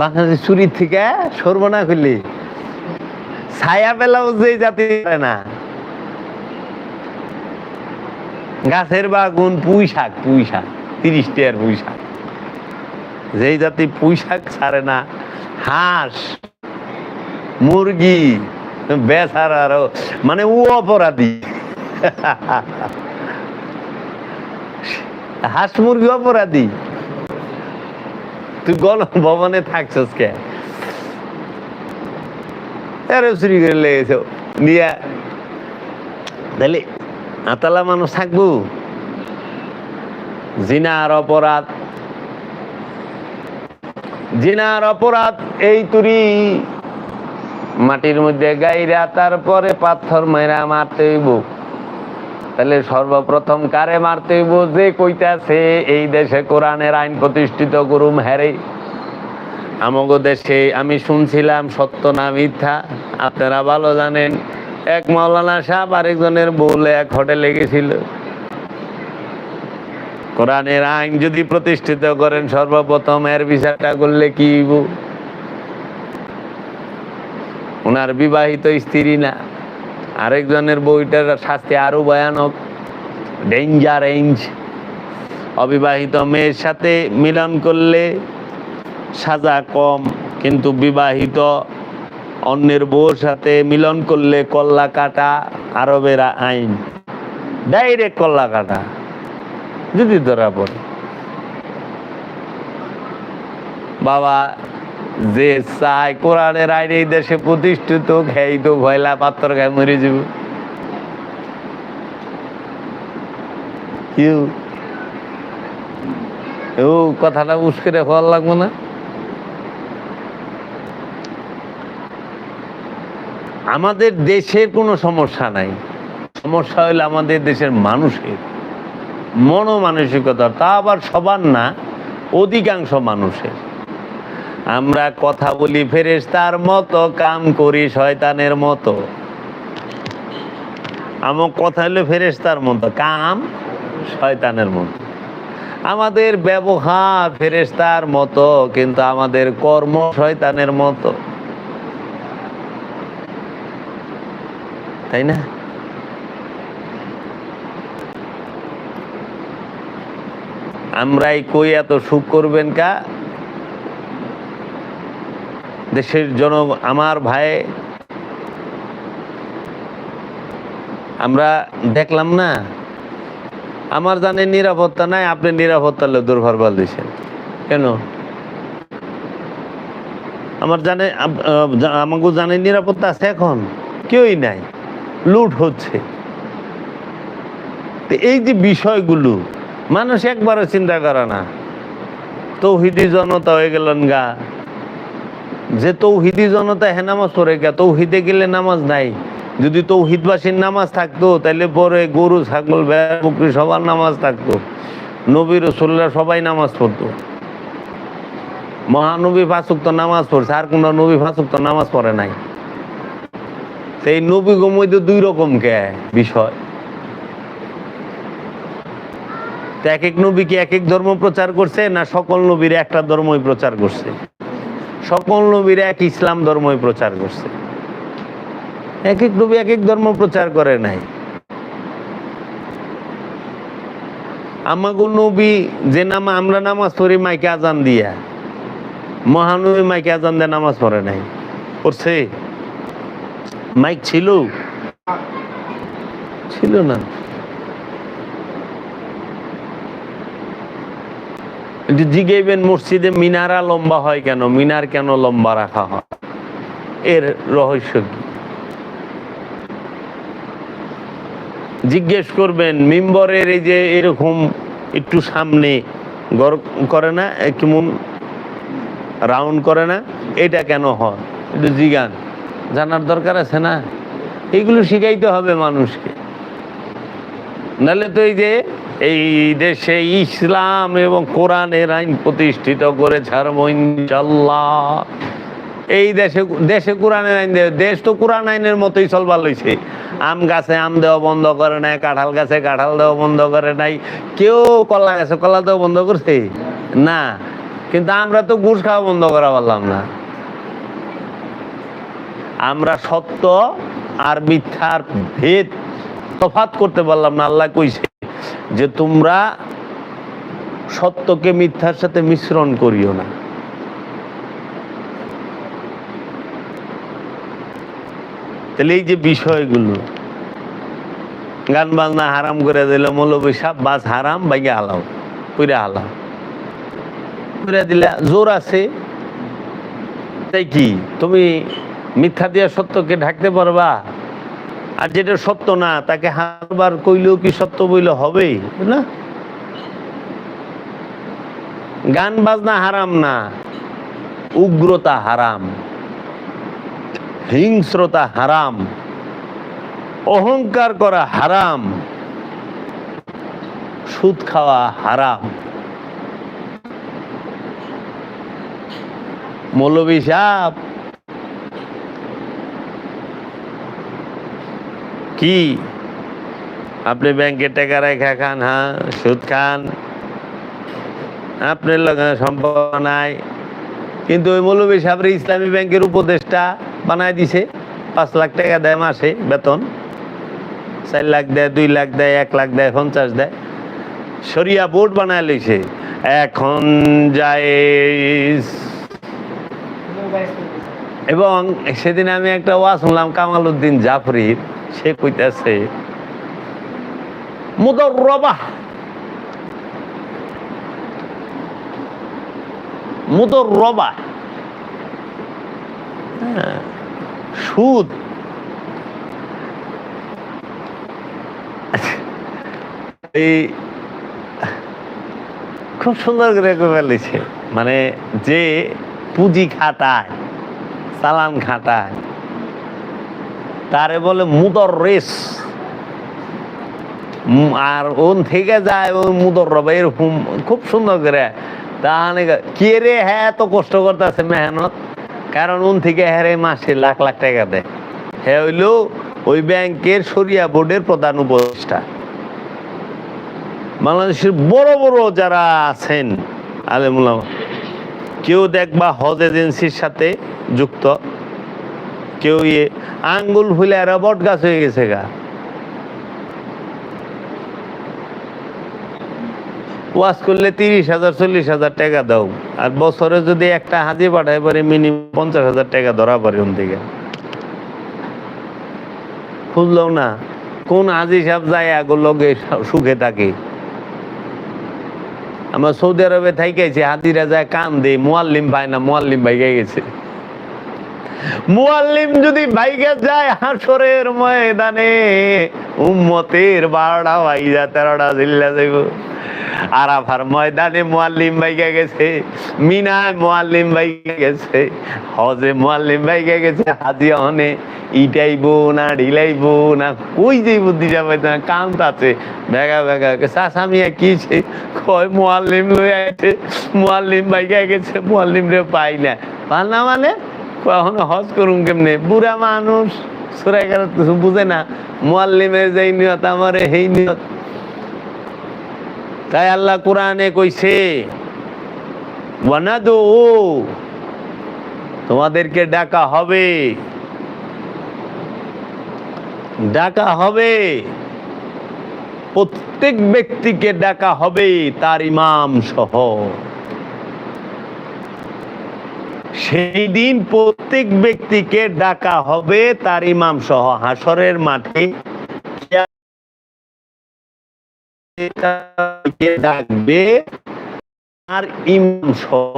বাংলাদেশ চুরি থেকে সর্বনা করলি। ছায়া পেলাও যে জাতি পারে না। গাছের বাগুন পুঁই শাক পুঁই শাক তিরিশ টাকার পুঁই শাক যেই জাতি পুঁই শাক ছাড়ে না, হাঁস, মুরগি, বেচার আরও মানে ও অপরাধী। হাঁস, মুরগি অপরাধী। তুই গল ভবনে থাকছস কে? আরে চুরি করে লেগেছ নিয়ে তাহলে আতালা মানুষ থাকব? জিনার অপরাধ। জিনার অপরাধ, এই তুরি। মাটির মধ্যে গাইরা তারপরে পাথর মাইরা মারতে হইব। তাহলে সর্বপ্রথম কারে মারতে হইব? যে কইতাছে, এই দেশে কোরআনের আইন প্রতিষ্ঠিত করুম হ্যারে আমাগো দেশে আমি শুনছিলাম সত্য না মিথ্যা। আপনারা ভালো জানেন, এক মাওলানা সাহেব আরেকজনের বউলে এক হোটেলে গেছিল। কোরআনের আইন যদি প্রতিষ্ঠিত করেন, সর্বপ্রথম এর বিচারটা করলে কি? ওনার বিবাহিত স্ত্রী না। আরেকজনের বইটার শাস্তি আরও ভয়ানক। ডেঞ্জার রেঞ্জ অবিবাহিত মেয়ের সাথে মিলন করলে সাজা কম, কিন্তু বিবাহিত অন্যের বউর সাথে মিলন করলে কল্লা কাটা আরবের আইন। ডাইরেক্ট কল্লা কাটা। যদি ধরা পড়ে। বাবা যে চায় কোরআনের আইন এই দেশে প্রতিষ্ঠিত, খেয়ে তো ভয়লা পাত্র খায়, মরে যাব। কেউ ও, কথাটা উস্কে হওয়ার লাগবো না? আমাদের দেশের কোনো সমস্যা নাই। সমস্যা হইলে আমাদের দেশের মানুষের। মনোমানসিকতা, তা আবার সবার না, অধিকাংশ মানুষের। আমরা কথা বলি ফেরেশতার মতো, কাম করি শয়তানের মতো। আমার কথা হলো ফেরেশতার মতো, কাম শয়তানের মতো। আমাদের ব্যবহার ফেরেশতার মতো, কিন্তু আমাদের কর্ম শয়তানের মতো। তাই না? আমরাই কই এত সুখ করবেন কা? দেশের জন আমার ভাই, আমরা দেখলাম না, আমার জানে নিরাপত্তা নাই, আপনি নিরাপত্তা দুর্ভারবাল দিয়েছেন। কেন? আমার জানে আমাকে জানে নিরাপত্তা আছে এখন, কেউই নাই, লুট হচ্ছে। এই যে বিষয়গুলো, মানুষ একবারও চিন্তা করে না। তো তৌহিদি জনতা হয়ে গেলেন গা। যে তৌহিদি জনতা হ্যাঁ নামাজ পড়ে গা তৌহিদে গেলে নামাজ নাই। যদি তৌহিদবাসীর নামাজ থাকতো তাহলে পরে গরু, ছাগল, ভেড়া সবার নামাজ থাকতো। নবী রসুল্লাহ সবাই নামাজ পড়তো। মহানবী ফাঁসুক্ত নামাজ পড়ছে, আর কোন নবী ফাঁসুক্ত নামাজ পড়ে নাই। সেই নবী মধ্যে দুই রকম কে বিষয়। তো এক এক নবী কি এক এক ধর্ম প্রচার করছে, না সকল নবীর একটা ধর্মই প্রচার করছে? সকল নবীর এক ইসলাম ধর্মই প্রচার করছে। এক এক নবী এক এক ধর্ম প্রচার করে নাই। আমাগো নবী যে নাম আমরা নামাজ পড়ি মাইকে আজান দিয়া, মহানবী মাইকে আজান দিয়ে নামাজ পড়ে নাই। পড়ছে? মাইক ছিল? ছিল না। জিজ্ঞেবেন মসজিদে, মিনারা লম্বা হয় কেন? মিনার কেন লম্বা রাখা হয়? এর রহস্য কি? জিজ্ঞেস করবেন, মিম্বরের এই যে এরকম একটু সামনে গর করে না, কেমন রাউন্ড করে না, এটা কেন হয়? একটু জিগান। জানার দরকার আছে না? এগুলো শিখাইতে হবে মানুষকে। নাহলে তো এই যে, এই দেশে ইসলাম এবং কোরআনের আইন প্রতিষ্ঠিত করে ছাড়বো এই দেশে দেশে কোরআনের আইন দেশ তো কোরআন আইনের মতোই চলবার লইছে। আম গাছে আম দেওয়া বন্ধ করে নাই, কাঁঠাল গাছে কাঁঠাল দেওয়া বন্ধ করে নাই। কেউ কলা গাছে কলা দেওয়া বন্ধ করছে? না, কিন্তু আমরা তো ঘুষ খাওয়া বন্ধ করা পারলাম না। আমরা সত্য আর মিথ্যার ভেদ তফাত করতে পারলাম না, আল্লাহ কইছে যে তোমরা সত্যকে মিথ্যার সাথে মিশ্রণ করিও না। তাহলে এই যে বিষয়গুলো, গান বাজনা হারাম করে দিলে মৌলবী সাপ বাস হারাম বাইকে হালাও পুরা হালাও। পুরা দিলে জোর আছে, তাই কি? তুমি মিথ্যা দিয়া সত্যকে ঢাকতে পারবা? আর যেটা সত্য না, তাকে হারবার কইলেও কি সত্য বইলে হবে না? গান বাজনা হারাম না, উগ্রতা হারাম, হিংস্রতা হারাম, অহংকার করা হারাম, সুদ খাওয়া হারাম। মৌলবী সাহ কি? আপনি ব্যাংকে টাকা রেখা খান হ্যাঁ? সুদ খান। আপনার লগে নাই। কিন্তু ওই মৌলবী সাহেবের ইসলামী ব্যাংকের উপদেষ্টা বানায় দিছে। পাঁচ লাখ টাকা দেয় মাসে বেতন। চার লাখ দেয়, দুই লাখ দেয়, এক লাখ দেয়, পঞ্চাশ দেয়। সরিয়া বোর্ড বানায় লইছে। এখন যায় এবং সেদিন আমি একটা ওয়া শুনলাম কামাল উদ্দিন জাফরির। সে কইতাছে মুদর রবা মুদর রবা হ্যাঁ, সুদ। এই খুব সুন্দর করে ফেলেছে। মানে যে পুঁজি খাটায় চালান খাটায় তারে বলে মুদর রেস আর ওন থেকে যায় ওই মুদর রবা এরকম খুব সুন্দর করে। তাহলে কে রে হ্যাঁ এত কষ্ট করতেছে মেহনত। কারণ উন থেকে হ্যাঁ রে মাসে লাখ লাখ টাকা দেয়। হ্যাঁ হইল ওই ব্যাংকের সরিয়া বোর্ডের প্রধান উপদেষ্টা। বাংলাদেশের বড় বড় যারা আছেন, আলেমুল্লাহ, কেউ দেখবা হজ এজেন্সির সাথে যুক্ত। কেউ ইয়ে আঙ্গুল ফুলে আর বট গাছ হয়ে গেছে গা। ওয়াশ করলে তিরিশ হাজার, চল্লিশ হাজার টাকা দাও। আর বছরে যদি একটা হাজি পাঠায় পারে মিনিমাম পঞ্চাশ হাজার টাকা ধরা পারে ওন থেকে। খুঁজলো না, কোন হাজি সাহেব যায় আগর লগে সুখে থাকে। আমার সৌদি আরবে থাইকেছে হাজিরা যায় কান দে মোয়াল্লিম পায় না, মোয়াল্লিম ভাইকে গেছে। মুয়াল্লিম যদি ভাইকে যায় হাসরের ময়দানে, উম্মতের বারোটা ভাইজা তেরোটা জিল্লা যাইব। আরাফার ময়দানে গেছে, মিনায় গেছে, হজে গেছে, হাজি ইটাইবো না ঢিলাইবো না কই যেই বুদ্ধি যাবে না কান্ত আছে। ভেগা ভেগা চাষামিয়া কি ছে কয় মুয়াল্লিম লই ভাইকে গেছে, মুয়াল্লিম রে পাই না। পাল না মানে? কখন হজ কেমনে? বুড়া মানুষ সুরাই কিছু বুঝে না মুয়াল্লিমের নিয়ত আমার নিয়ত তাই আল্লাহ কোরআনে কইছে তোমাদেরকে ডাকা হবে। ডাকা হবে। প্রত্যেক ব্যক্তিকে ডাকা হবে তার ইমাম সহ। সেই দিন প্রত্যেক ব্যক্তিকে ডাকা হবে তার ইমাম সহ। হাসরের মাঠে ডাকবে আর ইমাম সহ।